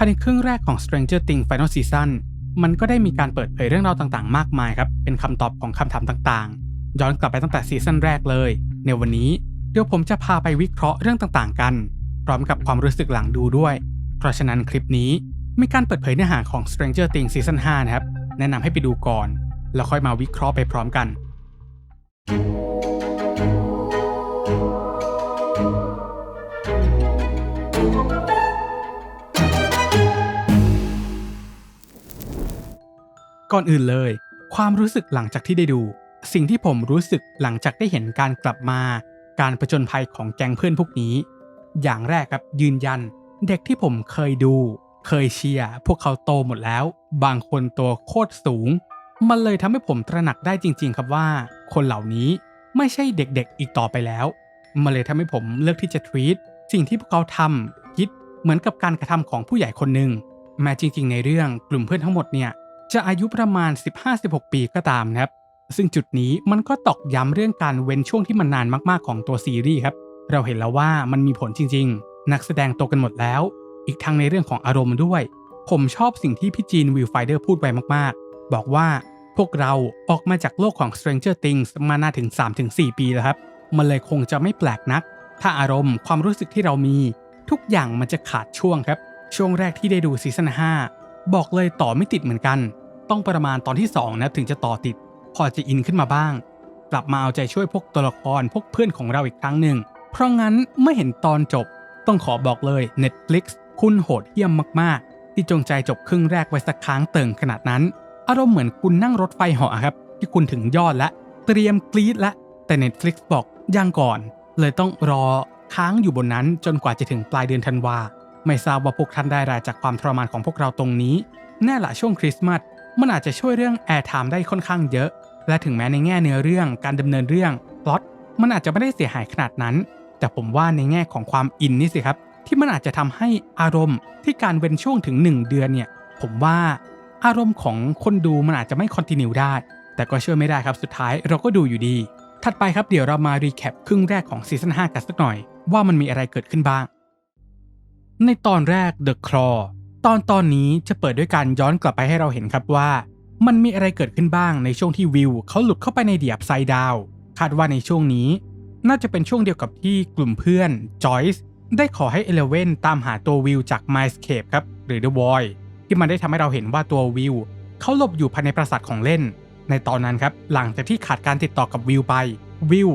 ภายในครึ่งแรกของ Stranger Things Final Season มันก็ได้มีการเปิดเผยเรื่องราวต่างๆ มากมายครับ เป็นคำตอบของคำถามต่างๆ ย้อนกลับไปตั้งแต่ซีซั่นแรกเลย ในวันนี้เดี๋ยวผมจะพาไปวิเคราะห์เรื่องต่างๆ กัน พร้อมกับความรู้สึกหลังดูด้วย เพราะฉะนั้นคลิปนี้มีการเปิดเผยเนื้อหาของ Stranger Things Season 5 นะครับ แนะนำให้ไปดูก่อน แล้วค่อยมาวิเคราะห์ไปพร้อมกัน ก่อนอื่นเลย ความรู้สึกหลังจากที่ได้ดู สิ่งที่ผมรู้สึกหลังจากได้เห็นการกลับมา การประจนภัยของแก๊งเพื่อนพวกนี้ อย่างแรกครับยืนยัน เด็กที่ผมเคยดู เคยเชียร์พวกเขาโตหมดแล้ว บางคนตัวโคตรสูง มันเลยทำให้ผมตระหนักได้จริง ๆ ครับว่า คนเหล่านี้ไม่ใช่เด็กๆอีกต่อไปแล้ว มันเลยทำให้ผมเลือกที่จะทวีตสิ่งที่พวกเขาทำคิดเหมือนกับการกระทำของผู้ใหญ่คนหนึ่งแม้จริง ๆ ในเรื่องกลุ่มเพื่อนทั้งหมดเนี่ย จะอายุประมาณ 15-16 ปีก็ตามนะครับ ซึ่งจุดนี้มันก็ตอกย้ำเรื่องการเว้นช่วงที่มันนานมากๆของตัวซีรีส์ครับ เราเห็นแล้วว่ามันมีผลจริงๆ นักแสดงโตกันหมดแล้ว อีกทั้งในเรื่องของอารมณ์ด้วย ผมชอบสิ่งที่พี่จีนวิลไฟเดอร์พูดไว้มากๆ บอกว่าพวกเราออกมาจากโลกของ Stranger Things มานานถึง 3-4 ปีแล้วครับ มันเลยคงจะไม่แปลกนัก ถ้าอารมณ์ความรู้สึกที่เรามี ทุกอย่างมันจะขาดช่วงครับ ช่วงแรกที่ได้ดูซีซั่น5 บอกเลยต่อไม่ติดเหมือนกัน ต้องประมาณตอนที่ 2 นะถึงจะต่อติด พอจะอินขึ้นมาบ้าง กลับมาเอาใจช่วยพวกตัวละครพวกเพื่อนของเราอีกครั้งหนึ่ง เพราะงั้นเมื่อเห็นตอนจบ ต้องขอบอกเลย Netflix คุณโหดเหี้ยมมากๆ ที่จงใจจบครึ่งแรกไว้สักครั้งเติ่งขนาดนั้น อารมณ์เหมือนคุณนั่งรถไฟเหาะครับ ที่คุณถึงยอดและ เตรียมกรีดและแต่ Netflix บอกยังก่อน เลยต้องรอค้างอยู่บนนั้นจนกว่าจะถึงปลายเดือนธันวา ไม่ทราบว่าพวกท่านได้รายจากความทรมานของพวกเราตรงนี้ แน่ละช่วงคริสต์มาสมันอาจจะช่วยเรื่องแอร์ไทม์ได้ค่อนข้างเยอะ และถึงแม้ในแง่เนื้อเรื่องการดำเนินเรื่องพล็อตมันอาจจะไม่ได้เสียหายขนาดนั้น แต่ผมว่าในแง่ของความอินนี่สิครับ ที่มันอาจจะทำให้อารมณ์ที่การเว้นช่วงถึง 1 เดือนเนี่ย ผมว่าอารมณ์ของคนดูมันอาจจะไม่คอนติเนียได้ แต่ก็เชื่อไม่ได้ครับสุดท้ายเราก็ดูอยู่ดี ถัดไปครับเดี๋ยวเรามารีแคปครึ่งแรกของซีซั่น5กันสักหน่อย ว่ามันมีอะไรเกิดขึ้นบ้าง ในตอนแรก The Claw ตอนตอนนี้จะเปิดด้วยการย้อนกลับไปให้เราเห็นครับว่า มันมีอะไรเกิดขึ้นบ้างในช่วงที่วิวเขาหลุดเข้าไปในเดียบไซดาวคาดว่าในช่วงนี้ น่าจะเป็นช่วงเดียวกับที่กลุ่มเพื่อนจอยส์ได้ขอให้เอเลเวนตามหาตัววิวจาก Mindscape ครับหรือ The Void ที่มันได้ทำให้เราเห็นว่าตัววิวเขาหลบอยู่ภายในปราสาทของเล่น ในตอนนั้นครับหลังจากที่ขาดการติดต่อกับวิวไปวิว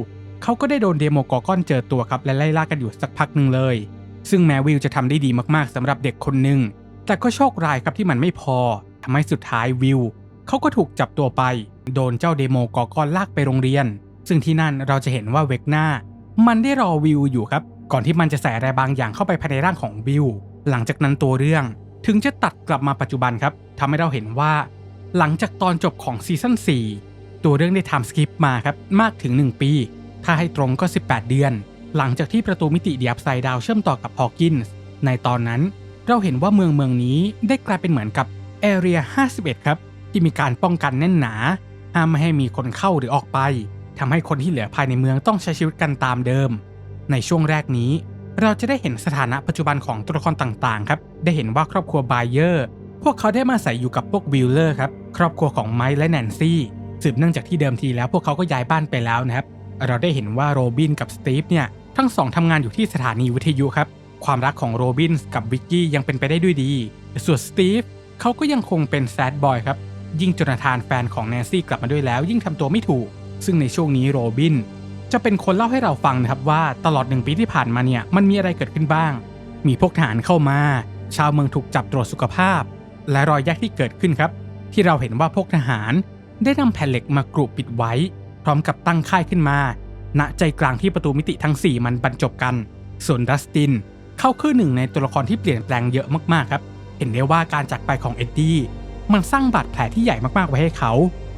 เขาก็ได้โดนเดโมกอร์กอนเจอตัวครับและไล่ล่ากันอยู่สักพักหนึ่งเลย ซึ่งแม้วิวจะทำได้ดีมากๆสำหรับเด็กคนหนึ่งแต่ก็โชคร้ายครับที่มันไม่พอทำให้สุดท้ายวิวเขาก็ถูกจับตัวไป โดนเจ้าเดโมกอร์กอนลากไปโรงเรียน ซึ่งที่นั่นเราจะเห็นว่าเวกนามันได้รอวิวอยู่ครับ ก่อนที่มันจะใส่อะไรบางอย่างเข้าไปภายในร่างของวิวหลังจากนั้นตัวเรื่อง ถึงจะตัดกลับมาปัจจุบันครับทำให้เราเห็นว่า หลังจากตอนจบของซีซั่น4ตัวเรื่องได้ทำสกิปมาครับมากถึง 1 ปี ถ้าให้ตรงก็ 18 เดือน หลังจากที่ประตูมิติเดียบไซดาวเชื่อมต่อกับฮอว์กินส์ในตอนนั้น เราเห็นว่าเมืองเมืองนี้ได้กลายเป็นเหมือนกับแอเรีย 51 ครับ ที่มีการป้องกันแน่นหนา ห้ามไม่ให้มีคนเข้าหรือออกไปทำให้คนที่เหลือภายในเมืองต้องใช้ชีวิตกันตามเดิม ในช่วงแรกนี้ เราจะได้เห็นสถานะปัจจุบันของตัวละครต่างๆ ครับ ได้เห็นว่าครอบครัวบายเยอร์ พวกเขาได้มาใส่อยู่กับพวกวิลเลอร์ครับ ครอบครัวของไมค์และแนนซี่ สืบเนื่องจากที่เดิมทีแล้วพวกเขาก็ย้ายบ้านไปแล้วนะครับ เราได้เห็นว่าโรบินกับสตีฟเนี่ย ทั้งสองทำงานอยู่ที่สถานีวิทยุครับ ความรักของโรบินกับวิกกี้ยังเป็นไปได้ด้วยดี ส่วนสตีฟเขาก็ยังคงเป็นแซดบอยครับ ยิ่งจนาธานแฟนของแนนซี่กลับมาด้วยแล้ว ยิ่งทำตัวไม่ถูก ซึ่งในช่วงนี้โรบิน จะเป็นคนเล่าให้เราฟังนะครับว่าตลอดหนึ่งปีที่ผ่านมาเนี่ยมันมีอะไรเกิดขึ้นบ้าง มีพวกทหารเข้ามา ชาวเมืองถูกจับตรวจสุขภาพ และรอยแยกที่เกิดขึ้นครับ ที่เราเห็นว่าพวกทหารได้นำแผ่นเหล็กมากรุปิดไว้ พร้อมกับตั้งค่ายขึ้นมา ณใจกลางที่ประตูมิติทั้ง 4 มันบรรจบกัน ส่วนดัสติน เข้าคือหนึ่งในตัวละครที่เปลี่ยนแปลงเยอะมากๆครับ เห็นได้ว่าการจากไปของเอ็ดดี้มันสร้างบาดแผลที่ใหญ่มากๆไว้ให้เขา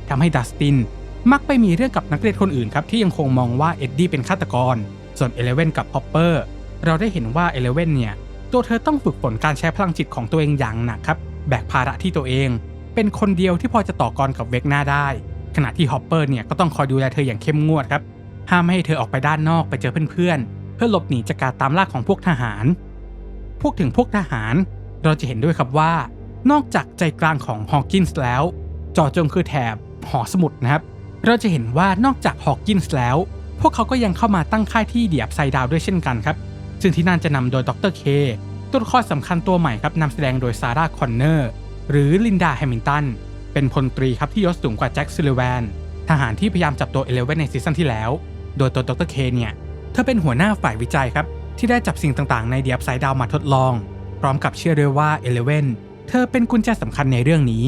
ทำให้ดัสตินมักไปมีเรื่องกับนักเรียนคนอื่นครับที่ยังคงมองว่าเอ็ดดี้เป็นฆาตกร ส่วนเอเลเว่นกับฮอปเปอร์เราได้เห็นว่าเอเลเว่นเนี่ยตัวเธอต้องฝึกฝนการใช้พลังจิตของตัวเองอย่างหนักครับแบกภาระที่ตัวเอง เป็นคนเดียวที่พอจะต่อกรกับเวกหน้าได้ ขณะที่ฮอปเปอร์เนี่ยก็ต้องคอยดูแลเธออย่างเข้มงวดครับ ห้ามไม่ให้เธอออกไปด้านนอกไปเจอเพื่อนๆ เพื่อหลบหนีจากการตามล่าของพวกทหารพวกถึงพวกทหาร เราจะเห็นด้วยครับว่า นอกจากใจกลางของฮอว์กินส์แล้ว จอจงคือแถบหอสมุดนะครับ เราจะเห็นว่านอกจากฮอว์กินส์แล้ว พวกเขาก็ยังเข้ามาตั้งค่ายที่เดียบไซดาวด้วยเช่นกันครับ ซึ่งที่นั่นจะนำโดยดรเคตัวละครสำคัญตัวใหม่ครับนำแสดงโดยซาร่าคอนเนอร์หรือลินดาแฮมิลตันเป็นพลตรีครับที่ยศสูงกว่าแจ็คซิลแวนทหารที่พยายามจับตัวเอเลเวนในซีซั่นที่แล้ว โดยตัวดรเคเนี่ย เธอเป็นหัวหน้าฝ่ายวิจัยครับ ที่ได้จับสิ่งต่างๆ ในเดียบไซดาวมาทดลอง พร้อมกับเชื่อด้วยว่าเอเลเวนเธอเป็นกุญแจสำคัญในเรื่องนี้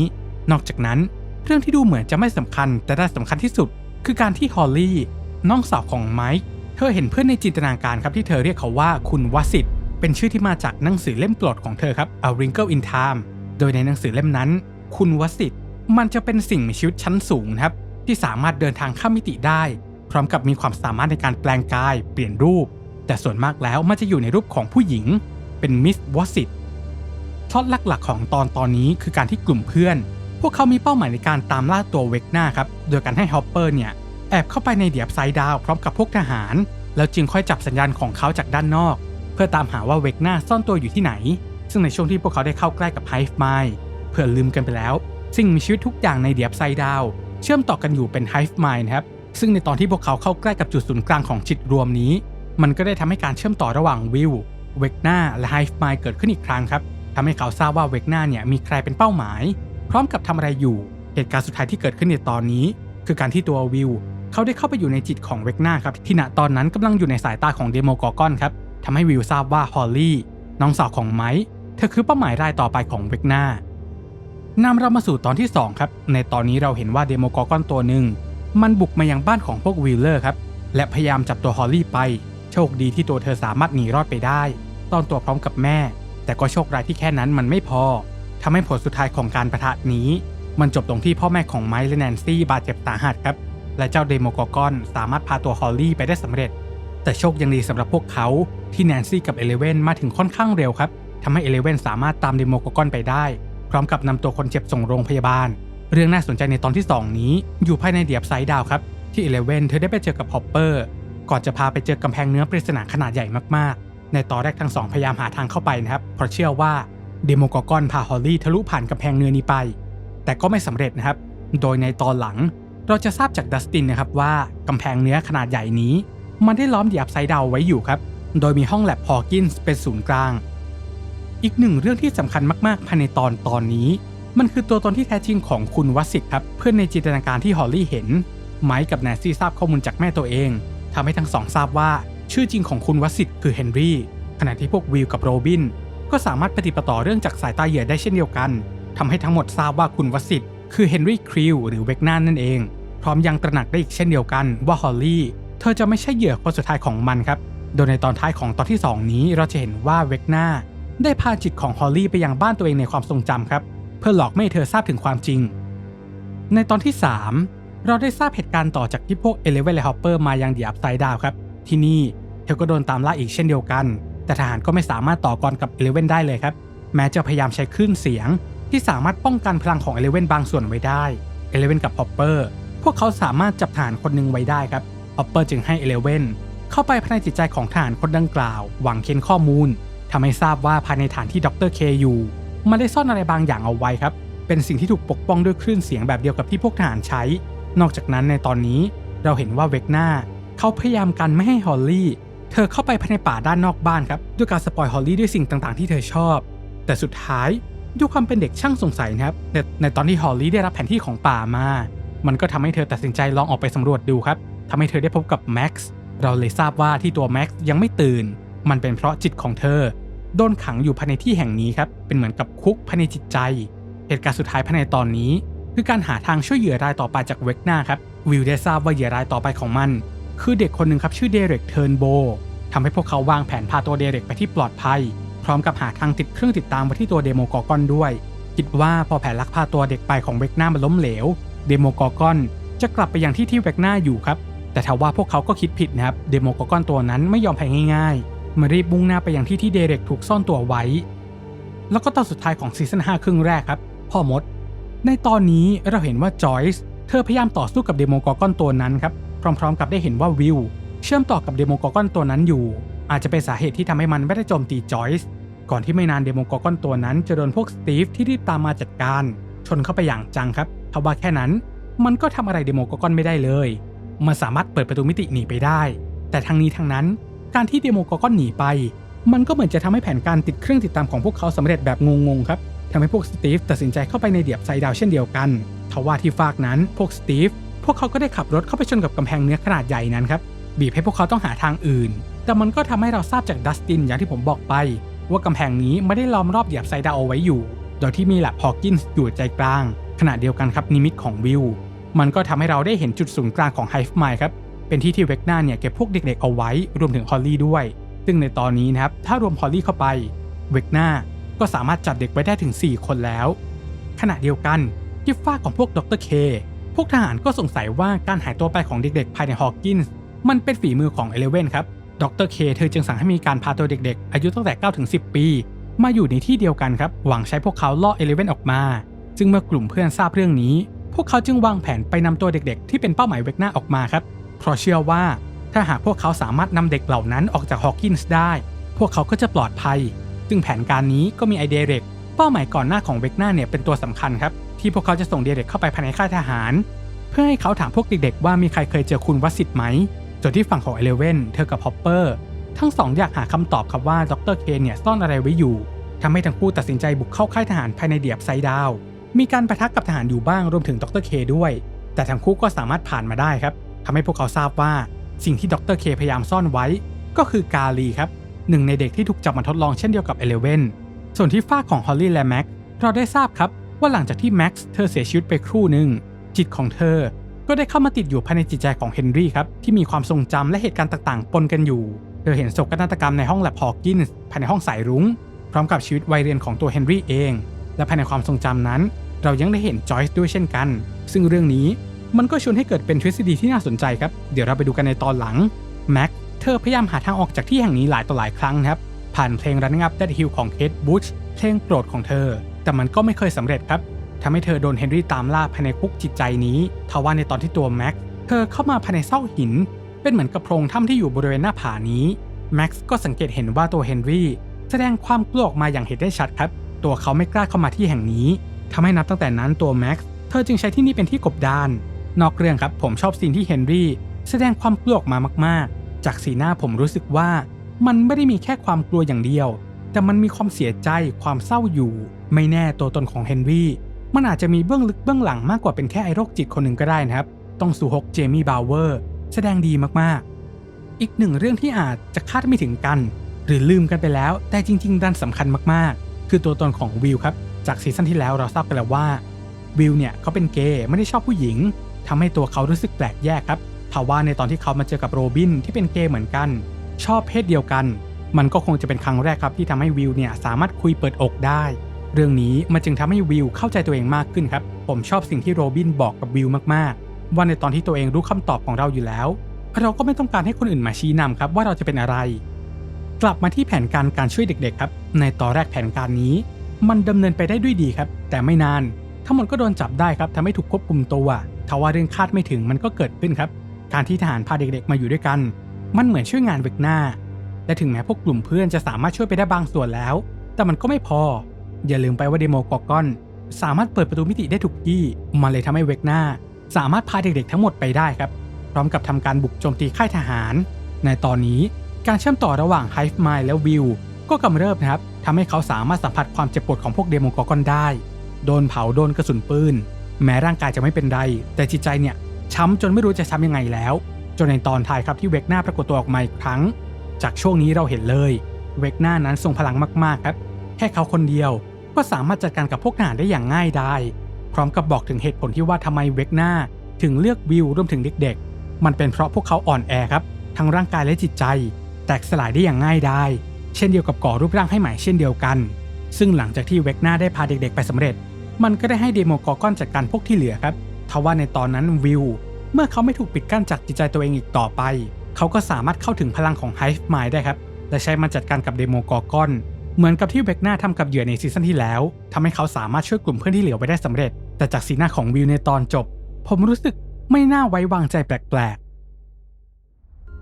นอกจากนั้น เรื่องที่ดูเหมือนจะไม่สำคัญแต่ได้สำคัญที่สุด คือการที่ฮอลลี่น้องสาวของไมค์เธอเห็นเพื่อนในจินตนาการครับที่เธอเรียกเขาว่าคุณวสิทธิ์เป็นชื่อที่มาจากหนังสือเล่มโปรดของเธอครับ A Wrinkle in Time โดยในหนังสือเล่มนั้น คุณวสิทธิ์มันจะเป็นสิ่งมีชีวิตชั้นสูงนะครับที่สามารถเดินทางข้ามมิติได้ พร้อมกับมีความสามารถในการแปลงกาย เปลี่ยนรูป แต่ส่วนมากแล้วมันจะอยู่ในรูปของผู้หญิง เป็นมิสวอสิทธิ์พล็อตหลักๆ ของตอนตอนนี้คือการที่กลุ่มเพื่อน พวกเขามีเป้าหมายในการตามล่าตัวเวกหน้าครับ โดยการให้ฮอปเปอร์เนี่ย แอบเข้าไปในเดียบไซด์ดาวพร้อมกับพวกทหาร แล้วจึงค่อยจับสัญญาณของเขาจากด้านนอก เพื่อตามหาว่าเวกหน้าซ่อนตัวอยู่ที่ไหน ซึ่งในช่วงที่พวกเขาได้เข้าใกล้กับไฮฟ์ไมล์เพื่อลืมกันไปแล้วสิ่งมีชีวิตทุกอย่างในเดียบไซด์ดาวเชื่อมต่อกันอยู่เป็นไฮฟ์ไมล์นะครับ ซึ่งในตอนที่พวกเขาเข้าใกล้กับจุดศูนย์กลางของจิตรวมนี้ มันก็ได้ทำให้การเชื่อมต่อระหว่างวิวเวกนาและไฮฟ์ไมล์เกิดขึ้นอีกครั้งครับทำให้เขาทราบว่าเวกนาเนี่ยมีใครเป็นเป้าหมาย พร้อมกับทำอะไรอยู่ เหตุการณ์สุดท้ายที่เกิดขึ้นในตอนนี้ คือการที่ตัววิวเขาได้เข้าไปอยู่ในจิตของเวกนาครับที่ณตอนนั้นกำลังอยู่ในสายตาของเดโมกอร์กอนครับทำให้วิวทราบว่าฮอลลี่น้องสาวของไมค์เธอคือเป้าหมายรายต่อไปของเวกนานำเรามาสู่ตอนที่ 2 ครับ ในตอนนี้เราเห็นว่าเดโมกอร์กอนตัวหนึ่ง มันบุกมายังบ้านของพวกวิลเลอร์ครับ และพยายามจับตัวฮอลลี่ไป โชคดีที่ตัวเธอสามารถหนีรอดไปได้ ตอนตัวพร้อมกับแม่ แต่ก็โชคร้ายที่แค่นั้นมันไม่พอทำให้ผลสุดท้ายของการประทะนี้ มันจบตรงที่พ่อแม่ของไมค์และแนนซี่บาดเจ็บสาหัสครับ และเจ้าเดโมกอกอนสามารถพาตัวฮอลลี่ไปได้สำเร็จ แต่โชคยังดีสำหรับพวกเขาที่แนนซี่กับเอเลเวนมาถึงค่อนข้างเร็วครับทำให้เอเลเวนสามารถตามเดโมกอกอนไปได้ พร้อมกับนำตัวคนเจ็บส่งโรงพยาบาล เรื่องน่าสนใจในตอนที่ 2 นี้ อยู่ภายในเดียบไซด์ดาวครับ ที่เอเลเวนเธอได้ไปเจอกับฮอปเปอร์ก่อนจะพาไปเจอกำแพงเนื้อปริศนาขนาดใหญ่มากๆ ในตอนแรกทั้งสองพยายามหาทางเข้าไปนะครับเพราะเชื่อว่าเดโมกอร์กอนพาฮอลลี่ทะลุผ่านกำแพงเนื้อนี้ไป แต่ก็ไม่สำเร็จนะครับ โดยในตอนหลังเราจะทราบจากดัสตินนะครับว่ากำแพงเนื้อขนาดใหญ่นี้ มันได้ล้อมเดียบไซด์ดาวไว้อยู่ครับโดยมีห้องแลบฮอกินส์เป็นศูนย์กลาง อีกหนึ่งเรื่องที่สำคัญมากๆภายในตอนตอนนี้ มันคือตัวตนที่แท้จริงของคุณวสิทธิ์ครับ เพื่อนในจินตนาการที่ฮอลลี่เห็น ไมค์กับแนนซี่ทราบข้อมูลจากแม่ตัวเองทำให้ทั้งสองทราบว่า ชื่อจริงของคุณวสิทธิ์คือเฮนรี่ ขณะที่พวกวิลกับโรบิน ก็สามารถปฏิปต่อเรื่องจากสายตาเหยื่อได้เช่นเดียวกันทำให้ทั้งหมดทราบว่าคุณวสิทธิ์คือเฮนรี่คริวหรือเวกนานนั่นเอง พร้อมยังตระหนักได้อีกเช่นเดียวกันว่าฮอลลี่เธอจะไม่ใช่เหยื่อคนสุดท้ายของมันครับ โดยในตอนท้ายของตอนที่ 2 นี้เราจะเห็นว่าเวกนาได้พาจิตของฮอลลี่ไปยังบ้านตัวเองในความทรงจำครับ เพื่อหลอกไม่ให้เธอทราบถึงความจริง ในตอนที่ 3 เราได้ทราบเหตุการณ์ต่อจากที่พวกเอเลเวนและฮอปเปอร์มายังเดียบไซด์ดาวครับ ที่นี่เธอก็โดนตามล่าอีกเช่นเดียวกัน แต่ทหารก็ไม่สามารถต่อกรกับเอเลเวนได้เลยครับ แม้จะพยายามใช้คลื่นเสียง ที่สามารถป้องกันพลังของเอเลเวนบางส่วนไว้ได้เอเลเวนกับฮอปเปอร์พวกเขาสามารถจับทหารคนหนึ่งไว้ได้ครับฮอปเปอร์จึงให้เอเลเวนเข้าไปภายในจิตใจของทหารคนดังกล่าว หวังเค้นข้อมูลทำให้ทราบว่าภายในฐานที่ดรเคอยู่ มันได้ซ่อนอะไรบางอย่างเอาไว้ครับ เป็นสิ่งที่ถูกปกป้องด้วยคลื่นเสียงแบบเดียวกับที่พวกทหารใช้ นอกจากนั้นในตอนนี้เราเห็นว่าเวกหน้าเขาพยายามกันไม่ให้ฮอลลี่ เธอเข้าไปภายในป่าด้านนอกบ้านครับ ด้วยการสปอยฮอลลี่ด้วยสิ่งต่างๆที่เธอชอบ แต่สุดท้ายด้วยความเป็นเด็กช่างสงสัยนะครับในในตอนที่ฮอลลี่ได้รับแผนที่ของป่ามา มันก็ทำให้เธอตัดสินใจลองออกไปสำรวจดูครับทำให้เธอได้พบกับแม็กซ์ เราเลยทราบว่าที่ตัวแม็กซ์ยังไม่ตื่น มันเป็นเพราะจิตของเธอ โดนขังอยู่ภายในที่แห่งนี้ครับเป็นเหมือนกับคุกภายในจิตใจ เหตุการณ์สุดท้ายภายในตอนนี้ คือการหาทางช่วยเหยื่อรายต่อไปจากเวกนาครับวิลได้ทราบว่าเหยื่อรายต่อไปของมัน คือเด็กคนหนึ่งครับชื่อเดเร็กเทิร์นโบทำให้พวกเขาวางแผนพาตัวเดเร็กไปที่ปลอดภัย พร้อมกับหาทางติดเครื่องติดตามไปที่ตัวเดโมกอร์กอนด้วยคิดว่าพอแผนลักพาตัวเด็กไปของเวกนามันล้มเหลว เดโมกอร์กอนจะกลับไปยังที่ที่เวกนาอยู่ครับแต่ทว่าพวกเขาก็คิดผิดนะครับเดโมกอร์กอนตัวนั้นไม่ยอมแพ้ง่ายๆ มารีบมุ่งหน้าไปยังที่ที่เดเร็กถูกซ่อนตัวไว้ แล้วก็ตอนสุดท้ายของซีซั่น5ครึ่งแรกครับ พ่อมด ในตอนนี้เราเห็นว่าจอยส์เธอพยายามต่อสู้กับเดโมกอร์กอนตัวนั้นครับ พร้อมๆ กับได้เห็นว่าวิวเชื่อมต่อกับเดโมกอร์กอนตัวนั้นอยู่ อาจจะเป็นสาเหตุที่ทำให้มันไม่ได้โจมตีจอยส์ก่อนที่ไม่นานเดโมกอร์กอนตัวนั้นจะโดนพวกสตีฟที่รีบตามมาจัดการ ชนเข้าไปอย่างจังครับทว่าแค่นั้น มันก็ทำอะไรเดโมกอร์กอนไม่ได้เลย มันสามารถเปิดประตูมิติหนีไปได้ แต่ทั้งนี้ทั้งนั้น การที่เดโมกอร์กอนหนีไป มันก็เหมือนจะทำให้แผนการติดเครื่องติดตามของพวกเขาสำเร็จแบบงงๆครับทำให้พวกสตีฟตัดสินใจเข้าไปในเดียบไซดาวเช่นเดียวกันทว่าที่ฟากนั้นพวกสตีฟพวกเขาก็ได้ขับรถเข้าไปชนกับกำแพงเนื้อขนาดใหญ่นั้นครับบีบให้พวกเขาต้องหาทางอื่น แต่มันก็ทำให้เราทราบจากดัสตินอย่างที่ผมบอกไป ว่ากำแพงนี้ไม่ได้ล้อมรอบเหยียบไซดาวเอาไว้อยู่ โดยที่มีแลบฮอกินส์อยู่ใจกลาง ขณะเดียวกันครับนิมิตของวิว มันก็ทำให้เราได้เห็นจุดศูนย์กลางของไฮฟ์ไมล์ครับ เป็นที่ที่เวกนาเนี่ยเก็บพวกเด็กๆเอาไว้รวมถึงฮอลลี่ด้วย ซึ่งในตอนนี้นะครับถ้ารวมฮอลลี่เข้าไป เวกนาก็สามารถจับเด็กไว้ได้ถึง 4 คนแล้ว ขณะเดียวกันที่ฝ้าของพวกดรเคพวกทหารก็สงสัยว่าการหายตัวไปของเด็กๆ ภายในฮอว์กินส์มันเป็นฝีมือของเอเลเวนครับดรเคเธอจึงสั่งให้มีการพาตัวเด็กๆ อายุตั้งแต่9ถึง10 ปี มาอยู่ในที่เดียวกันครับ หวังใช้พวกเขาล่อเอเลเวนออกมา ซึ่งเมื่อกลุ่มเพื่อนทราบเรื่องนี้ พวกเขาจึงวางแผนไปนำตัวเด็กๆ ที่เป็นเป้าหมายเวกหน้าออกมาครับ เพราะเชื่อว่าถ้าหากพวกเขาสามารถนำเด็กเหล่านั้นออกจากฮอว์กินส์ได้ พวกเขาก็จะปลอดภัย ซึ่งแผนการนี้ก็มีไอเดเรกเป้าหมายก่อนหน้าของเวกหน้าเนี่ยเป็นตัวสำคัญครับ ที่พวกเขาจะส่งเดเรกเข้าไปภายในค่ายทหาร เพื่อให้เขาถามพวกเด็กๆว่ามีใครเคยเจอคุณวสิทธิ์ไหมจนที่ฝั่งของเอเลเวนเธอกับฮอปเปอร์ทั้งสองอยากหาคำตอบครับว่าดรเคนเนี่ยซ่อนอะไรไว้อยู่ทำให้ทั้งคู่ตัดสินใจบุกเข้าค่ายทหารภายในเดียบไซดาว มีการประทักกับทหารอยู่บ้างรวมถึงดรเคด้วย แต่ทั้งคู่ก็สามารถผ่านมาได้ครับ ทำให้พวกเขาทราบว่าสิ่งที่ดรเคพยายามซ่อนไว้ ก็คือกาลีครับหนึ่งในเด็กที่ถูกจับมาทดลองเช่นเดียวกับเอเลเวนส่วนที่ฝ้าของฮอลลี่และแม็กเราได้ทราบครับว่าหลังจากที่แม็กซ์เธอเสียชีวิตไปครู่หนึ่งจิตของเธอ ก็ได้เข้ามาติดอยู่ภายในจิตใจของเฮนรี่ครับที่มีความทรงจำและเหตุการณ์ต่างๆ ปนกันอยู่ เธอเห็นโศกนาฏกรรมในห้องแลบฮอว์กินส์ภายในห้องสายรุง้ง พร้อมกับชีวิตวัยเรียนของตัวเฮนรี่เอง และภายในความทรงจำนั้น เรายังได้เห็นจอยส์ด้วยเช่นกัน ซึ่งเรื่องนี้ มันก็ชวนให้เกิดเป็นทฤษฎีที่น่าสนใจครับ เดี๋ยวเราไปดูกันในตอนหลังแม็กเธอพยายามหาทางออกจากที่แห่งนี้หลายต่อหลายครั้งครับ ผ่านเพลง Running Up That Hill ของเคทบูชเพลงโปรดของเธอ แต่มันก็ไม่เคยสำเร็จครับทำให้เธอโดนเฮนรี่ตามล่าภายในคุกจิตใจนี้ทว่าในตอนที่ตัวแม็กเธอเข้ามาภายในเศร้าหิน เป็นเหมือนกระโพรงถ้ำที่อยู่บริเวณหน้าผานี้แม็กซ์ก็สังเกตเห็นว่าตัวเฮนรี่แสดงความกลัวออกมาอย่างเห็นได้ชัดครับ ตัวเขาไม่กล้าเข้ามาที่แห่งนี้ทำให้นับตั้งแต่นั้นตัวแม็กซ์เธอจึงใช้ที่นี่เป็นที่กบดาน นอกเรื่องครับผมชอบซีนที่เฮนรี่แสดงความกลัวออกมามาก ๆ จากสีหน้าผมรู้สึกว่ามันไม่ได้มีแค่ความกลัวอย่างเดียว แต่มันมีความเสียใจความเศร้าอยู่ ไม่แน่ตัวตนของเฮนรี่มันอาจจะมีเบื้องลึกเบื้องหลังมากกว่าเป็นแค่ไอโรคจิตคนหนึ่งก็ได้นะครับ ต้องสูฮกเจมี่บาวเวอร์แสดงดีมาก ๆ อีกหนึ่งเรื่องที่อาจจะคาดไม่ถึงกัน หรือลืมกันไปแล้ว แต่จริง ๆ ดันสำคัญมากๆ คือตัวตนของวิวครับ จากซีซั่นที่แล้วเราทราบกันแล้วว่าวิวเนี่ยเขาเป็นเกย์ไม่ได้ชอบผู้หญิง ทำให้ตัวเขารู้สึกแปลกแยกครับทว่าในตอนที่เขามาเจอกับโรบินที่เป็นเกย์เหมือนกัน ชอบเพศเดียวกัน มันก็คงจะเป็นครั้งแรกครับที่ทำให้วิวเนี่ยสามารถคุยเปิดอกได้ เรื่องนี้มันจึงทำให้วิวเข้าใจตัวเองมากขึ้นครับ ผมชอบสิ่งที่โรบินบอกกับวิวมากๆ ว่าในตอนที่ตัวเองรู้คำตอบของเราอยู่แล้ว เราก็ไม่ต้องการให้คนอื่นมาชี้นำครับว่าเราจะเป็นอะไร กลับมาที่แผนการการช่วยเด็กๆครับ ในตอนแรกแผนการนี้ มันดำเนินไปได้ด้วยดีครับ แต่ไม่นานทั้งหมดก็โดนจับได้ครับทำให้ถูกควบคุมตัว ทว่าเรื่องคาดไม่ถึงมันก็เกิดขึ้นครับ การที่ทหารพาเด็กๆ มาอยู่ด้วยกัน มันเหมือนช่วยงานเวกหน้า และถึงแม้พวกกลุ่มเพื่อนจะสามารถช่วยไปได้บางส่วนแล้ว แต่มันก็ไม่พอ อย่าลืมไปว่าเดโมกอกอน สามารถเปิดประตูมิติได้ทุกที่มันเลยทำให้เวกหน้า สามารถพาเด็กๆ ทั้งหมดไปได้ครับ พร้อมกับทำการบุกโจมตีค่ายทหาร ในตอนนี้การเชื่อมต่อระหว่างไฮฟ์ม l และวิวก็กำเริบนะครับทำให้เขาสามารถสัมผัสความเจ็บปวดของพวกเดโมกอกอนได้ โดนเผาโดนกระสุนปืน แม้ร่างกายจะไม่เป็นไร แต่จิตใจเนี่ยช้ำจนไม่รู้จะช้ำยังไงแล้ว จนในตอนท้ายครับที่เวกหน้าปรากฏตัวออกมาอีกครั้ง จากช่วงนี้เราเห็นเลย เวกหน้านั้นทรงพลังมากๆครับ แค่เขาคนเดียวก็สามารถจัดการกับพวกทหารได้อย่างง่ายดายพร้อมกับบอกถึงเหตุผลที่ว่าทำไมเวกหน้า ถึงเลือกวิวรวมถึงเด็กๆ มันเป็นเพราะพวกเขาอ่อนแอครับ ทั้งร่างกายและจิตใจ แตกสลายได้อย่างง่ายดายเช่นเดียวกับก่อรูปร่างให้ใหม่เช่นเดียวกัน ซึ่งหลังจากที่เวกหน้าได้พาเด็กๆ ไปสำเร็จ มันก็ได้ให้เดโมกอร์กอนจัดการพวกที่เหลือครับทว่าในตอนนั้นวิว เมื่อเขาไม่ถูกปิดกั้นจากจิตใจตัวเองอีกต่อไป เขาก็สามารถเข้าถึงพลังของไฮฟ์มายได้ครับ และใช้มันจัดการกับเดโมกอร์กอน เหมือนกับที่เวกหน้าทำกับเหยื่อในซีซั่นที่แล้วทำให้เขาสามารถช่วยกลุ่มเพื่อนที่เหลือไว้ได้สำเร็จ แต่จากสีหน้าของวิวในตอนจบ ผมรู้สึกไม่น่าไว้วางใจแปลก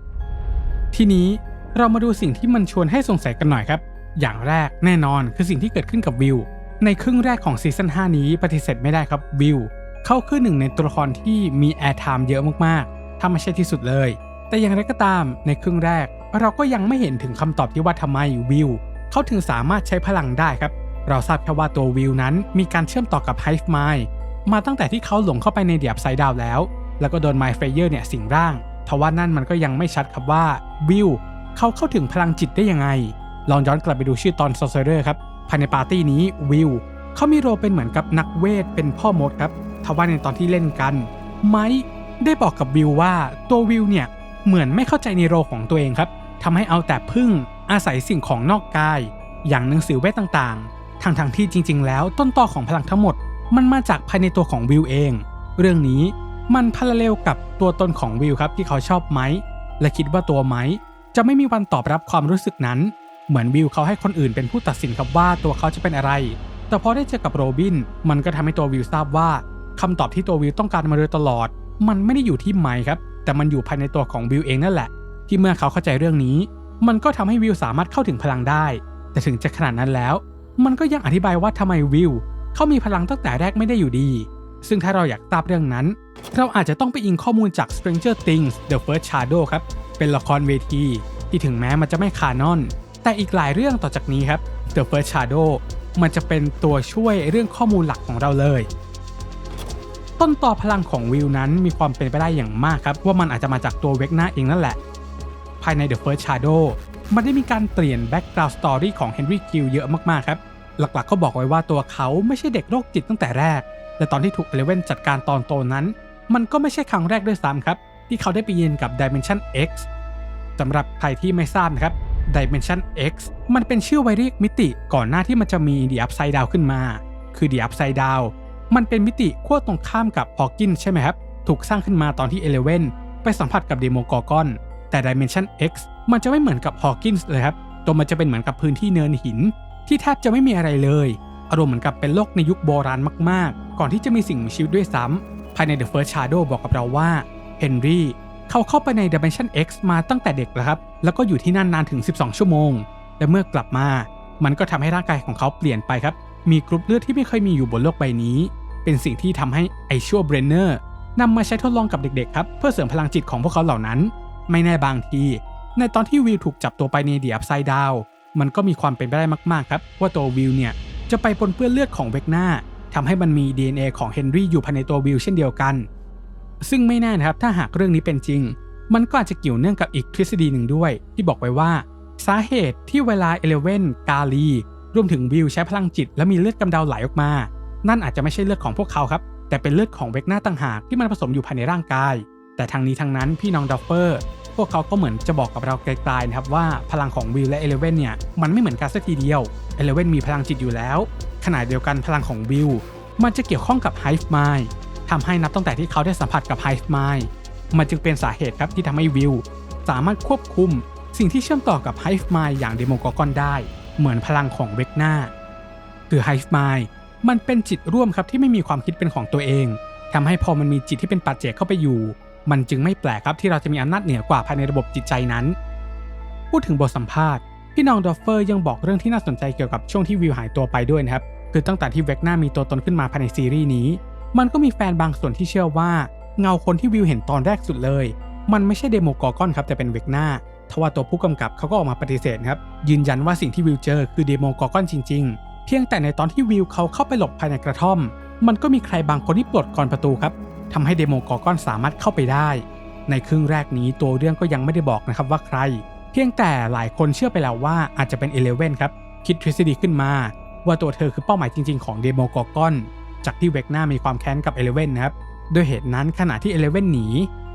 ๆ ทีนี้เรามาดูสิ่งที่มันชวนให้สงสัยกันหน่อยครับ อย่างแรกแน่นอนคือสิ่งที่เกิดขึ้นกับวิว ในครึ่งแรกของซีซั่น5 นี้ปฏิเสธไม่ได้ครับวิวเขาคือหนึ่งในตัวละครที่มีแอร์ไทม์เยอะมากๆ ถ้าไม่ใช่ที่สุดเลย แต่อย่างไรก็ตามในครึ่งแรก เราก็ยังไม่เห็นถึงคำตอบที่ว่าทำไมวิวเขาถึงสามารถใช้พลังได้ครับ เราทราบแค่ว่าตัววิวนั้นมีการเชื่อมต่อกับ Hive Mind มาตั้งแต่ที่เขาหลงเข้าไปในเดียบไซดาวแล้ว แล้วก็โดนไมเฟเยอร์เนี่ยสิงร่างทว่านั่นมันก็ยังไม่ชัดครับว่าวิวเขาเข้าถึงพลังจิตได้ยังไง ลองย้อนกลับไปดูชื่อตอนซอ r เซอร์ครับ ภายในปาร์ตี้นี้วิวเขามีโรเป็นเหมือนกับนักเวทเป็นพ่อมดครับทว่าในตอนที่เล่นกัน ไมค์ได้บอกกับวิวว่าตัววิวเนี่ยเหมือนไม่เข้าใจในโรของตัวเองครับทำให้เอาแต่พึ่งอาศัยสิ่งของนอกกาย อย่างหนังสือเวทต่างๆทางทางๆที่จริง ๆ แล้วต้นตอของพลังทั้งหมด มันมาจากภายในตัวของวิวเอง เรื่องนี้มันพาราเลลกับตัวตนของวิวครับที่เขาชอบไมค์และคิดว่าตัวไมค์จะไม่มีวันตอบรับความรู้สึกนั้น เหมือนวิวเขาให้คนอื่นเป็นผู้ตัดสินครับว่าตัวเขาจะเป็นอะไร แต่พอได้เจอกับโรบิน มันก็ทำให้ตัววิวทราบว่าคำตอบที่ตัววิวต้องการมาโดยตลอด มันไม่ได้อยู่ที่ไมค์ครับ แต่มันอยู่ภายในตัวของวิวเองนั่นแหละ ที่เมื่อเขาเข้าใจเรื่องนี้ มันก็ทำให้วิวสามารถเข้าถึงพลังได้ แต่ถึงจะขนาดนั้นแล้ว มันก็ยังอธิบายว่าทำไมวิวเขามีพลังตั้งแต่แรกไม่ได้อยู่ดี ซึ่งถ้าเราอยากทราบเรื่องนั้น เราอาจจะต้องไปอิงข้อมูลจาก Stranger Things The First Shadow ครับ เป็นละครเวทีที่ถึงแม้มันจะไม่คานอน แต่อีกหลายเรื่องต่อจากนี้ครับ The First Shadow มันจะเป็นตัวช่วยเรื่องข้อมูลหลักของเราเลย ต้นต่อพลังของวิวนั้นมีความเป็นไปได้อย่างมากครับ ว่ามันอาจจะมาจากตัวเวกนาเองนั่นแหละ ภายใน The First Shadow มันได้มีการเปลี่ยน Background Story ของ Henry Kill เยอะมากๆครับ หลักๆ ก็บอกไว้ว่าตัวเขาไม่ใช่เด็กโรคจิตตั้งแต่แรก และตอนที่ถูกเอเลเว่นจัดการตอนโตนั้น มันก็ไม่ใช่ครั้งแรกด้วยซ้ำครับ ที่เขาได้ไปเยือนกับ Dimension X สำหรับใครที่ไม่ทราบนะครับ Dimension X มันเป็นชื่อไวเรียกมิติก่อนหน้าที่มันจะมี The Upside Down ขึ้นมา คือ The Upside Down มันเป็นมิติขั้วตรงข้ามกับฮอ w กินใช่ไหมครับ ถูกสร้างขึ้นมาตอนที่เอเลเวนไปสัมผัสกับเดโมกอร์กอน แต่ Dimension X มันจะไม่เหมือนกับฮอ w กินเลยครับ ตัวมันจะเป็นเหมือนกับพื้นที่เนินหิน ที่แทบจะไม่มีอะไรเลย อารมณ์เหมือนกับเป็นโลกในยุคโบราณมาก ๆ ก่อนที่จะมีสิ่งมีชีวิตด้วยซ้ำภายใน The First Shadow บอกกับเราว่าเฮนรี่ เขาเข้าไปใน Dimension X มาตั้งแต่เด็กแล้วครับ แล้วก็อยู่ที่นั่นนานถึง 12 ชั่วโมง และเมื่อกลับมา มันก็ทำให้ร่างกายของเขาเปลี่ยนไปครับ มีกรุ๊ปเลือดที่ไม่เคยมีอยู่บนโลกใบนี้ เป็นสิ่งที่ทำให้ไอชัวเบรนเนอร์นำมาใช้ทดลองกับเด็กๆครับเพื่อเสริมพลังจิตของพวกเขาเหล่านั้น ไม่แน่บางที ในตอนที่วิวถูกจับตัวไปในเดียบไซดาวมันก็มีความเป็นไปได้มากๆครับ ว่าตัววิวเนี่ยจะไปปนเปื้อนเลือดของเวกนาทำให้มันมี DNA ของเฮนรี่อยู่ภายในตัววิวเช่นเดียวกัน ซึ่งไม่แน่นะครับถ้าหากเรื่องนี้เป็นจริง มันก็อาจจะเกี่ยวเนื่องกับอีกทฤษฎีหนึ่งด้วย ที่บอกไว้ว่า สาเหตุที่เวลาเอเลเว่นกาลีรวมถึงวิวใช้พลังจิต และมีเลือดกำเดาไหลออกมา นั่นอาจจะไม่ใช่เลือดของพวกเขาครับ แต่เป็นเลือดของเวกหน้าต่างหากที่มันผสมอยู่ภายในร่างกาย แต่ทางนี้ทางนั้นพี่น้องดัฟเฟอร์ พวกเขาก็เหมือนจะบอกกับเราไกลๆนะครับว่าพลังของวิวและเอเลเว่นเนี่ยมันไม่เหมือนกันสักทีเดียวเอเลเว่นมีพลังจิตอยู่แล้วขณะเดียวกันพลังของวิวมันจะเกี่ยวข้องกับไฮฟ์มาย ทำให้นับตั้งแต่ที่เขาได้สัมผัสกับไฮฟ์มายมันจึงเป็นสาเหตุครับที่ทำให้วิว สามารถควบคุมสิ่งที่เชื่อมต่อกับไฮฟ์มายอย่างเดโมกอร์กอนได้ เหมือนพลังของเวกนาคือไฮฟ์มายมันเป็นจิตร่วมครับที่ไม่มีความคิดเป็นของตัวเองทำให้พอมันมีจิตที่เป็นปัจเจกเข้าไปอยู่ มันจึงไม่แปลกครับที่เราจะมีอำนาจเหนือกว่าภายในระบบจิตใจนั้น พูดถึงบทสัมภาษณ์พี่น้องดอฟเฟอร์ยังบอกเรื่องที่น่าสนใจเกี่ยวกับช่วงที่วิวหายตัวไปด้วยนะครับคือตั้งแต่ที่เวกนามีตัวตนขึ้นมาภายในซีรีส์นี้ มันก็มีแฟนบางส่วนที่เชื่อว่า เงาคนที่วิวเห็นตอนแรกสุดเลย มันไม่ใช่เดโมกอร์กอนครับแต่เป็นเวกนาทว่าตัวผู้กำกับเขาก็ออกมาปฏิเสธครับ ยืนยันว่าสิ่งที่วิวเจอคือเดโมกอร์กอนจริง ๆ เพียงแต่ในตอนที่วิวเขาเข้าไปหลบภายในกระท่อม มันก็มีใครบางคนที่ปลดกรประตูครับทำให้เดโมกอร์กอนสามารถเข้าไปได้ ในครึ่งแรกนี้ตัวเรื่องก็ยังไม่ได้บอกนะครับว่าใคร เพียงแต่หลายคนเชื่อไปแล้วว่าอาจจะเป็นเอเลเว่นครับคิดทฤษฎีขึ้นมา ว่าตัวเธอคือเป้าหมายจริง ๆ ของเดโมกอร์กอน จากที่เวกนามีความแค้นกับเอเลเว่นนะครับโดยเหตุนั้นขณะที่เอเลเว่นหนี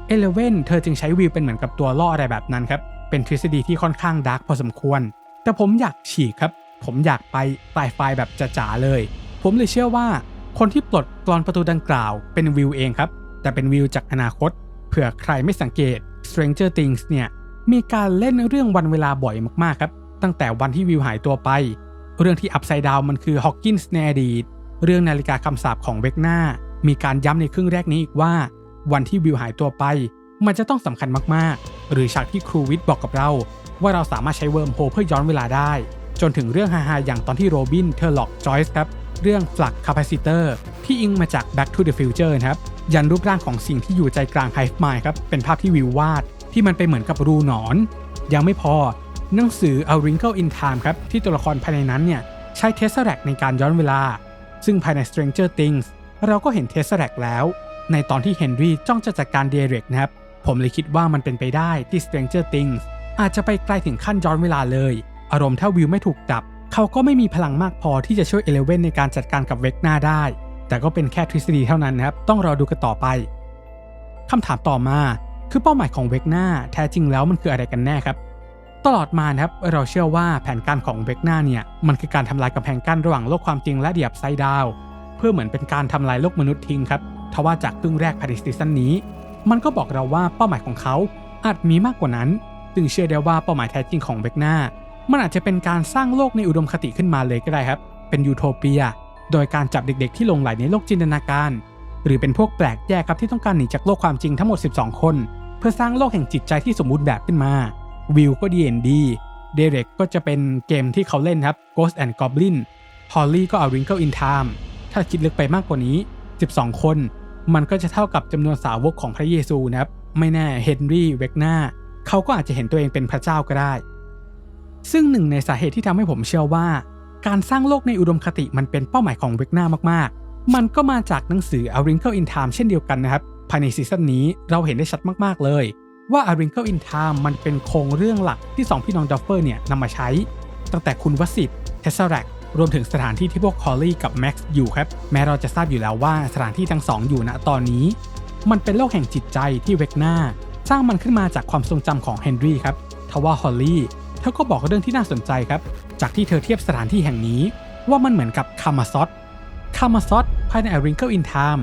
เอเลเว่นเธอจึงใช้วิวเป็นเหมือนกับตัวล่ออะไรแบบนั้นครับเป็นทฤษฎีที่ค่อนข้างดาร์กพอสมควร แต่ผมอยากฉีกครับ ผมอยากไปปลายไฟแบบจ๋าๆเลย ผมเลยเชื่อว่า คนที่ปลดกรอนประตูดังกล่าวเป็นวิวเองครับ แต่เป็นวิวจากอนาคต เผื่อใครไม่สังเกต Stranger Things เนี่ย มีการเล่นเรื่องวันเวลาบ่อยมากๆครับ ตั้งแต่วันที่วิวหายตัวไป เรื่องที่ Upside Down มันคือฮอกกินส์ในอดีต เรื่องนาฬิกาคำสาปของเวกนามีการย้ำในครึ่งแรกนี้อีกว่า วันที่วิวหายตัวไป มันจะต้องสำคัญมากๆ หรือฉากที่ครูวิทบอกกับเรา ว่าเราสามารถใช้เวิร์มโฮเพื่อย้อนเวลาได้ จนถึงเรื่องฮาๆอย่างตอนที่โรบินเธอหลอกจอยส์ครับ เรื่อง Flux Capacitor ที่อิงมาจาก Back to the Future นะครับ ยันรูปร่างของสิ่งที่อยู่ใจกลาง Hive Mind ครับเป็นภาพที่วิววาด ที่มันไปเหมือนกับรูหนอน ยังไม่พอหนังสือ A Wrinkle in Time ครับที่ตัวละครภายในนั้นเนี่ยใช้ Tesseract ในการย้อนเวลา ซึ่งภายใน Stranger Things เราก็เห็น Tesseract แล้ว ในตอนที่เฮนรี่จ้องจะจัดการเดเร็กนะครับ ผมเลยคิดว่ามันเป็นไปได้ที่ Stranger Things อาจจะไปไกลถึงขั้นย้อนเวลาเลย อารมณ์ถ้าวิวไม่ถูกจับ เขาก็ไม่มีพลังมากพอที่จะช่วยเอเลเวนในการจัดการกับเวกหน้าได้ แต่ก็เป็นแค่ทฤษฎีเท่านั้นนะครับ ต้องรอดูกันต่อไปคำถามต่อมาคือเป้าหมายของเวกหน้าแท้จริงแล้วมันคืออะไรกันแน่ครับ ตลอดมานะครับเราเชื่อว่าแผนการของเวกนาเนี่ยมันคือการทำลายกำแพงกั้นระหว่างโลกความจริงและเดียบไซดาว เพื่อเหมือนเป็นการทำลายโลกมนุษย์ทิ้งครับทว่าจากครึ่งแรกภายในซีซั่นนี้ มันก็บอกเราว่าเป้าหมายของเขาอาจมีมากกว่านั้นซึ่งเชื่อได้ว่าเป้าหมายแท้จริงของเวกนามันอาจจะเป็นการสร้างโลกในอุดมคติขึ้นมาเลยก็ได้ครับ เป็นยูโทเปีย โดยการจับเด็กๆ ที่หลงไหลในโลกจินตนาการ หรือเป็นพวกแปลกแยกครับที่ต้องการหนีจากโลกความจริงทั้งหมด 12 คน เพื่อสร้างโลกแห่งจิตใจที่สมบูรณ์แบบขึ้นมา วิวก็ D&D เดเร็กก็จะเป็นเกมที่เขาเล่นครับ Ghost and Goblin ฮอลลี่ก็เอา Wrinkle in Time ถ้าคิดลึกไปมากกว่านี้ 12 คน มันก็จะเท่ากับจำนวนสาวกของพระเยซูนะครับ ไม่แน่เฮนรี่เวกนาเขาก็อาจจะเห็นตัวเองเป็นพระเจ้าก็ได้ ซึ่งหนึ่งในสาเหตุที่ทำให้ผมเชื่อว่า การสร้างโลกในอุดมคติมันเป็นเป้าหมายของเวกนามากๆ มันก็มาจากหนังสือ A Wrinkle in Time เช่นเดียวกันนะครับ ภายในซีซั่นนี้เราเห็นได้ชัดมากๆเลย ว่า A Wrinkle in Time มันเป็นโครงเรื่องหลักที่ 2 พี่น้องดัฟเฟอร์เนี่ยนำมาใช้ ตั้งแต่คุณวสิทธิ์เทสซาแรกรวมถึงสถานที่ที่พวกคอลลี่กับแม็กซ์อยู่ครับ แม้เราจะทราบอยู่แล้วว่าสถานที่ทั้งสองอยู่ณตอนนี้ มันเป็นโลกแห่งจิตใจที่เวกนาสร้างมันขึ้นมาจากความทรงจำของเฮนรี่ครับทว่าฮอลลี่เธอก็บอกเรื่องที่น่าสนใจครับ จากที่เธอเทียบสถานที่แห่งนี้ ว่ามันเหมือนกับคามาซอตคามาซอตภายใน A Wrinkle in Time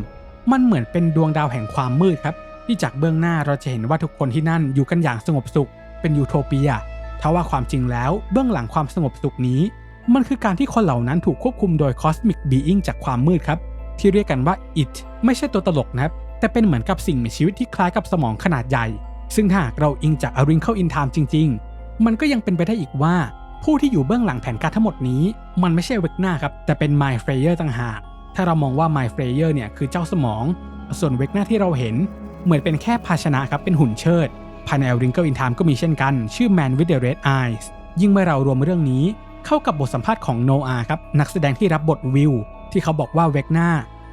มันเหมือนเป็นดวงดาวแห่งความมืดครับ ที่จากเบื้องหน้าเราจะเห็นว่าทุกคนที่นั่นอยู่กันอย่างสงบสุข เป็นยูโทเปียทว่าความจริงแล้วเบื้องหลังความสงบสุขนี้ มันคือการที่คนเหล่านั้นถูกควบคุมโดย Cosmic Being จากความมืดครับ ที่เรียกกันว่า It ไม่ใช่ตัวตลกนะครับ แต่เป็นเหมือนกับสิ่งมีชีวิตที่คล้ายกับสมองขนาดใหญ่ ซึ่งถ้าหากเราอิงจาก A Wrinkle in Time จริง ๆ มันก็ยังเป็นไปได้อีกว่า ผู้ที่อยู่เบื้องหลังแผนการทั้งหมดนี้ มันไม่ใช่เวกนาครับแต่เป็น Mind Flayer ต่างหากถ้าเรามองว่า Mind Flayer เนี่ยคือเจ้าสมอง ส่วนเวกนาที่เราเห็น เหมือนเป็นแค่ภาชนะครับเป็นหุ่นเชิดภายใน A Wrinkle in Time ก็มีเช่นกัน ชื่อ Man with the Red Eyes ยิ่งเมื่อเรารวมเรื่องนี้เข้ากับบทสัมภาษณ์ของโนอาครับนักแสดงที่รับบทวิลที่เขาบอกว่าเวกนา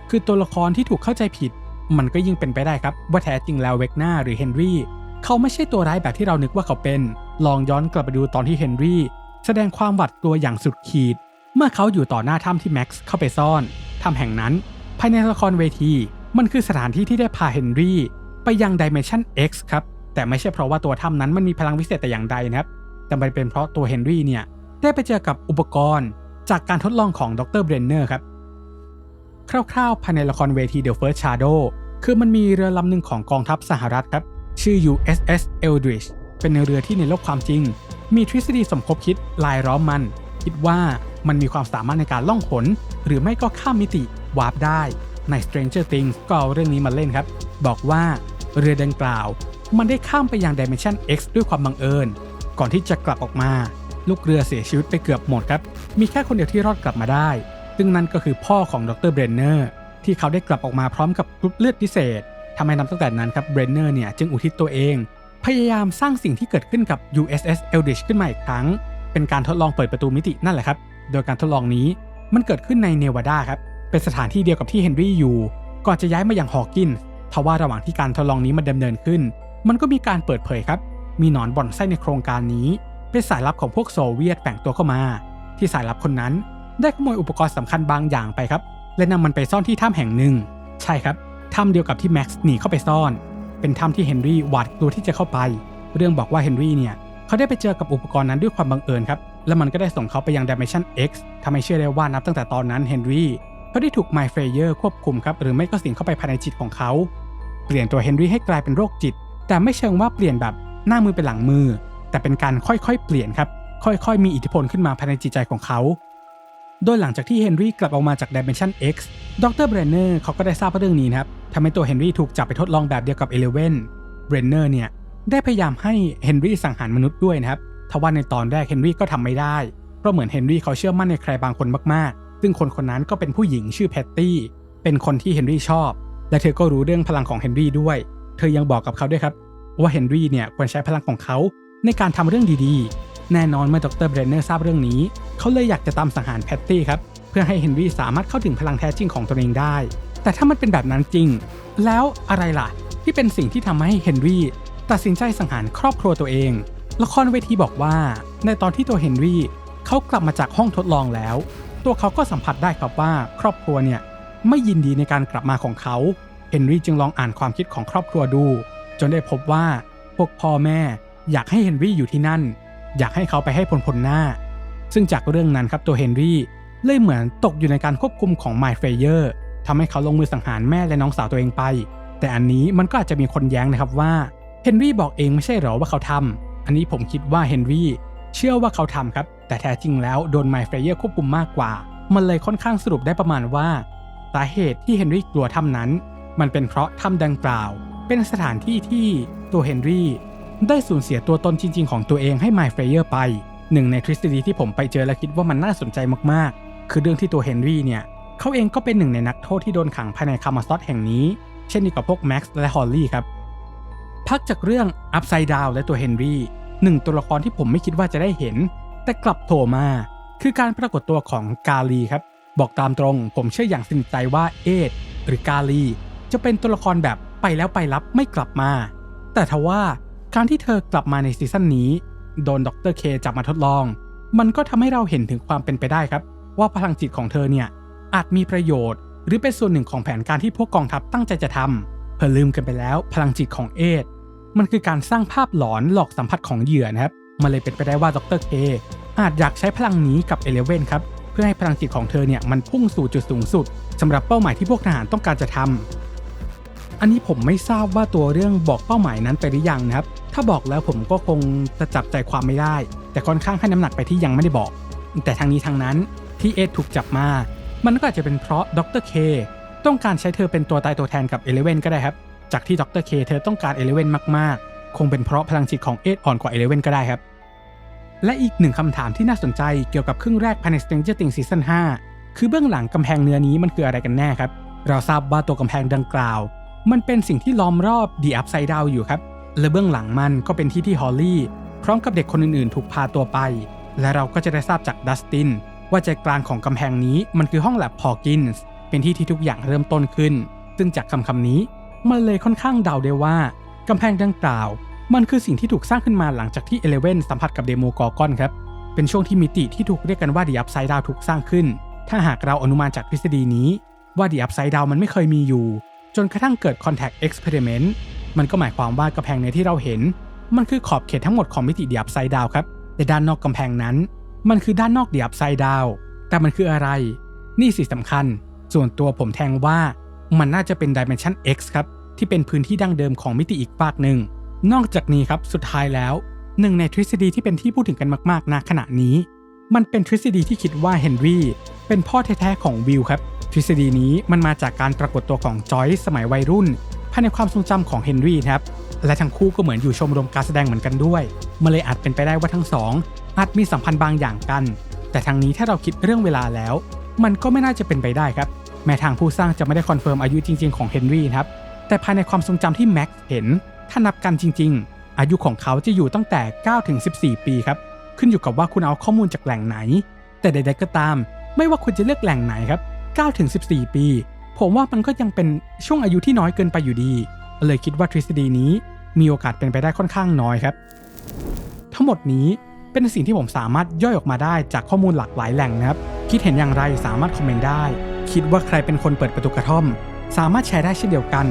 คือตัวละครที่ถูกเข้าใจผิด มันก็ยิ่งเป็นไปได้ครับ ว่าแท้จริงแล้วเวกนาหรือเฮนรี่เขาไม่ใช่ตัวร้ายแบบที่เรานึกว่าเขาเป็น ลองย้อนกลับไปดูตอนที่เฮนรี่แสดงความหวาดกลัวอย่างสุดขีด เมื่อเขาอยู่ต่อหน้าถ้ำที่แม็กซ์เข้าไปซ่อนถ้ำแห่งนั้น ภายในละครเวที มันคือสถานที่ที่ได้พาเฮนรี่ไปยังดิเมชัน X ครับ แต่ไม่ใช่เพราะว่าตัวถ้ำนั้นมันมีพลังวิเศษแต่อย่างใดนะครับ แต่มันเป็นเพราะตัวเฮนรี่เนี่ยได้ไปเจอกับอุปกรณ์จากการทดลองของดรเบรนเนอร์ครับ คร่าวๆภายในละครเวที The First Shadow คือมันมีเรือลำหนึ่งของกองทัพสหรัฐครับ ชื่อ USS Eldridge เป็นเรือที่ในโลกความจริง มีทฤษฎีสมคบคิดลายล้อมมัน คิดว่ามันมีความสามารถในการล่องหนหรือไม่ก็ข้ามมิติวาร์ปได้ ใน Stranger Things ก็เอาเรื่องนี้มาเล่นครับ บอกว่าเรือดังกล่าว มันได้ข้ามไปยัง Dimension X ด้วยความบังเอิญ ก่อนที่จะกลับออกมา ลูกเรือเสียชีวิตไปเกือบหมดครับ มีแค่คนเดียวที่รอดกลับมาได้ ซึ่งนั่นก็คือพ่อของดรเบรนเนอร์ที่เขาได้กลับออกมาพร้อมกับกรุ๊ปเลือดพิเศษทำให้นับตั้งแต่นั้นครับเบรนเนอร์เนี่ยจึงอุทิศตัวเอง พยายามสร้างสิ่งที่เกิดขึ้นกับ USS Eldridge ขึ้นมาอีกครั้ง เป็นการทดลองเปิดประตูมิตินั่นแหละครับ โดยการทดลองนี้มันเกิดขึ้นในเนวาดาครับ เป็นสถานที่เดียวกับที่เฮนรี่อยู่ ก่อนจะย้ายมาอย่างฮอว์กินส์ทว่าระหว่างที่การทดลองนี้มันดำเนินขึ้น มันก็มีการเปิดเผยครับ มีหนอนบ่อนไส้ในโครงการนี้ เป็นสายลับของพวกโซเวียตแฝงตัวเข้ามา ที่สายลับคนนั้น ได้ขโมยอุปกรณ์สำคัญบางอย่างไปครับ และนำมันไปซ่อนที่ถ้ำแห่งหนึ่ง ใช่ครับถ้ำเดียวกับที่แม็กซ์หนีเข้าไปซ่อน เป็นถ้ำที่เฮนรี่หวาดกลัวที่จะเข้าไป เรื่องบอกว่าเฮนรี่เนี่ยเขาได้ไปเจอกับอุปกรณ์นั้นด้วยความบังเอิญครับ และมันก็ได้ส่งเขาไปยัง Dimension X ทำให้เชื่อได้ว่านับตั้งแต่ตอนนั้นเฮนรี่ เขาได้ถูก My f r a y e r ควบคุมครับหรือไม่ก็สิงเข้าไปภายในจิตของเขา เปลี่ยนตัวเฮนรี่ให้กลายเป็นโรคจิต แต่ไม่เชิงว่าเปลี่ยนแบบหน้ามือเป็นหลังมือ แต่เป็นการค่อยๆ เปลี่ยนครับ ค่อยๆ มีอิทธิพลขึ้นมาภายในจิตใจของเขา โดยหลังจากที่เฮนรี่กลับออกมาจาก Dimension X ดรเบรนเนอร์เขาก็ได้ทราบเรื่องนี้นะครับทำให้ตัวเฮนรี่ถูกจับไปทดลองแบบเดียวกับเอเลเวนเบรนเนอร์เนี่ยได้พยายามให้เฮนรี่สังหารมนุษย์ด้วยนะครับทว่าในตอนแรกเฮนรี่ก็ทำไม่ได้ เพราะเหมือนเฮนรี่เขาเชื่อมั่นในใครบางคนมากๆ ซึ่งคนคนนั้นก็เป็นผู้หญิงชื่อแพตตี้ เป็นคนที่เฮนรี่ชอบ และเธอก็รู้เรื่องพลังของเฮนรี่ด้วย เธอยังบอกกับเขาด้วยครับ ว่าเฮนรี่เนี่ยควรใช้พลังของเขาในการทำเรื่องดีๆ แน่นอนเมื่อดรเบรนเนอร์ทราบเรื่องนี้ เขาเลยอยากจะตามสังหารแพตตี้ครับ เพื่อให้เฮนรี่สามารถเข้าถึงพลังแท้จริงของตัวเองได้ แต่ถ้ามันเป็นแบบนั้นจริง แล้วอะไรล่ะ ที่เป็นสิ่งที่ทำให้เฮนรี่ตัดสินใจสังหารครอบครัวตัวเอง ละครเวทีบอกว่า ในตอนที่ตัวเฮนรี่เขากลับมาจากห้องทดลองแล้ว ตัวเขาก็สัมผัสได้ครับว่าครอบครัวเนี่ยไม่ยินดีในการกลับมาของเขาเฮนรี่จึงลองอ่านความคิดของครอบครัวดู จนได้พบว่าพวกพ่อแม่อยากให้เฮนรี่อยู่ที่นั่น อยากให้เขาไปให้ผลผลหน้า ซึ่งจากเรื่องนั้นครับตัวเฮนรี่เลยเหมือนตกอยู่ในการควบคุมของไมเฟเยอร์ทำให้เขาลงมือสังหารแม่และน้องสาวตัวเองไป แต่อันนี้มันก็อาจจะมีคนแย้งนะครับว่าเฮนรี่บอกเองไม่ใช่หรอว่าเขาทำอันนี้ผมคิดว่าเฮนรี่ เชื่อว่าเขาทำครับ แต่แท้จริงแล้วโดนไมเฟเยอร์ควบคุมมากกว่า มันเลยค่อนข้างสรุปได้ประมาณว่าสาเหตุที่เฮนรี่กลัวถ้ำนั้น มันเป็นเพราะถ้ำดังกล่าว เป็นสถานที่ที่ตัวเฮนรี่ได้สูญเสียตัวตนจริง ๆ ของตัวเองให้ไมเฟเยอร์ไป หนึ่งในทฤษฎีที่ผมไปเจอและคิดว่ามันน่าสนใจมากๆ คือเรื่องที่ตัวเฮนรี่เนี่ยเขาเองก็เป็นหนึ่งในนักโทษที่โดนขังภายในคามาซอตแห่งนี้ เช่นเดียวกับพวกแม็กซ์และฮอลลี่ครับพักจากเรื่องอัพไซด์ดาวและตัวเฮนรี่ หนึ่งตัวละครที่ผมไม่คิดว่าจะได้เห็น แต่กลับโผล่มา คือการปรากฏตัวของกาลีครับ บอกตามตรงผมเชื่ออย่างสนิทใจว่าเอดหรือกาลี จะเป็นตัวละครแบบไปแล้วไปรับไม่กลับมา แต่ทว่าการที่เธอกลับมาในซีซั่นนี้ โดนดรเคจับมาทดลอง มันก็ทำให้เราเห็นถึงความเป็นไปได้ครับ ว่าพลังจิตของเธอเนี่ยอาจมีประโยชน์ หรือเป็นส่วนหนึ่งของแผนการที่พวกกองทัพตั้งใจจะทำเพื่อลืมกันไปแล้วพลังจิตของเอด มันคือการสร้างภาพหลอนหลอกสัมผัสของเหยื่อนะครับ มันเลยเป็นไปได้ว่าดรเคอาจอยากใช้พลังนี้กับเอเลเว่นครับ เพื่อให้พลังจิตของเธอเนี่ยมันพุ่งสู่จุดสูงสุดสำหรับเป้าหมายที่พวกทหารต้องการจะทำอันนี้ผมไม่ทราบว่าตัวเรื่องบอกเป้าหมายนั้นไปหรือยังนะครับ ถ้าบอกแล้วผมก็คงจะจับใจความไม่ได้ แต่ค่อนข้างให้น้ำหนักไปที่ยังไม่ได้บอก แต่ทางนี้ทางนั้นที่เอถูกจับมา มันก็อาจจะเป็นเพราะดรเคต้องการใช้เธอเป็นตัวตายตัวแทนกับเอเลเว่นก็ได้ครับ จากที่ดรเคเธอต้องการเอเลเวนมากๆ คงเป็นเพราะพลังจิตของเอดอ่อนกว่าเอเลเวนก็ได้ครับ และอีกหนึ่งคำถามที่น่าสนใจเกี่ยวกับครึ่งแรกภายใน Stranger Things Season 5 คือเบื้องหลังกำแพงเนื้อนี้มันคืออะไรกันแน่ครับ เราทราบว่าตัวกำแพงดังกล่าว มันเป็นสิ่งที่ล้อมรอบ The Upside Down อยู่ครับ และเบื้องหลังมันก็เป็นที่ที่ฮอลลี่พร้อมกับเด็กคนอื่นๆ ถูกพาตัวไป และเราก็จะได้ทราบจากดัสตินว่าใจกลางของกำแพงนี้มันคือห้องแลบพอกินส์เป็นที่ที่ทุกอย่างเริ่มต้นขึ้น ซึ่งจากคำคำนี้ มันเลยค่อนข้างเดาได้ว่ากำแพงดังกล่าว มันคือสิ่งที่ถูกสร้างขึ้นมาหลังจากที่เอเลเวนสัมผัสกับเดโมกอร์กอนครับ เป็นช่วงที่มิติที่ถูกเรียกกันว่า The Upside Down ถูกสร้างขึ้น ถ้าหากเราอนุมานจากทฤษฎีนี้ ว่า The Upside Down มันไม่เคยมีอยู่ จนกระทั่งเกิด Contact Experiment มันก็หมายความว่ากำแพงในที่เราเห็น มันคือขอบเขตทั้งหมดของมิติ The Upside Down ครับแต่ด้านนอกกำแพงนั้น มันคือด้านนอก The Upside Down แต่มันคืออะไร นี่สิสำคัญ ส่วนตัวผมแทงว่ามันน่าจะเป็น Dimension X ครับ ที่เป็นพื้นที่ดั้งเดิมของมิติอีกฝากหนึ่ง นอกจากนี้ครับสุดท้ายแล้วหนึ่งในทฤษฎีที่เป็นที่พูดถึงกันมากๆณขณะนี้ มันเป็นทฤษฎีที่คิดว่าเฮนรี่เป็นพ่อแท้ๆของวิลครับ ทฤษฎีนี้มันมาจากการปรากฏตัวของจอยสมัยวัยรุ่นภายในความทรงจำของเฮนรี่ครับและทั้งคู่ก็เหมือนอยู่ชมรมการแสดงเหมือนกันด้วยมันเลยอาจเป็นไปได้ว่าทั้งสองอาจมีสัมพันธ์บางอย่างกัน แต่ทางนี้ถ้าเราคิดเรื่องเวลาแล้ว มันก็ไม่น่าจะเป็นไปได้ครับ แม้ทางผู้สร้างจะไม่ได้คอนเฟิร์มอายุจริง ๆของเฮนรี่ครับ แต่ภายในความทรงจำที่แม็กซ์เห็น ถ้านับกันจริง ๆ อายุของเขาจะอยู่ตั้งแต่9ถึง14 ปีครับ ขึ้นอยู่กับว่าคุณเอาข้อมูลจากแหล่งไหน แต่ใดๆก็ตาม ไม่ว่าคุณจะเลือกแหล่งไหนครับ9ถึง14 ปี ผมว่ามันก็ยังเป็นช่วงอายุที่น้อยเกินไปอยู่ดี เลยคิดว่าทฤษฎีนี้มีโอกาสเป็นไปได้ค่อนข้างน้อยครับ ทั้งหมดนี้เป็นสิ่งที่ผมสามารถย่อยออกมาได้จากข้อมูลหลากหลายแหล่งนะครับ คิดเห็นอย่างไรสามารถคอมเมนต์ได้ คิดว่าใครเป็นคนเปิดประตูกระท่อม สามารถแชร์ได้เช่นเดียวกัน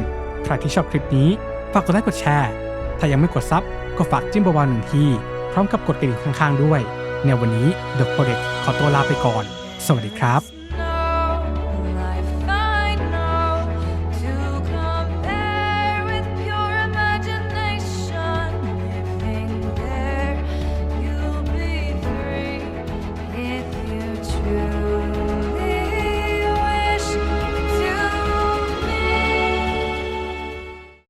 ใครที่ชอบคลิปนี้ ฝากกดไลค์กดแชร์ ถ้ายังไม่กดซับก็ฝากจิ้มเบาๆหนึ่งทีพร้อมกับกดกระดิ่งข้างๆด้วย ในวันนี้ The Project ขอตัวลาไปก่อน สวัสดีครับ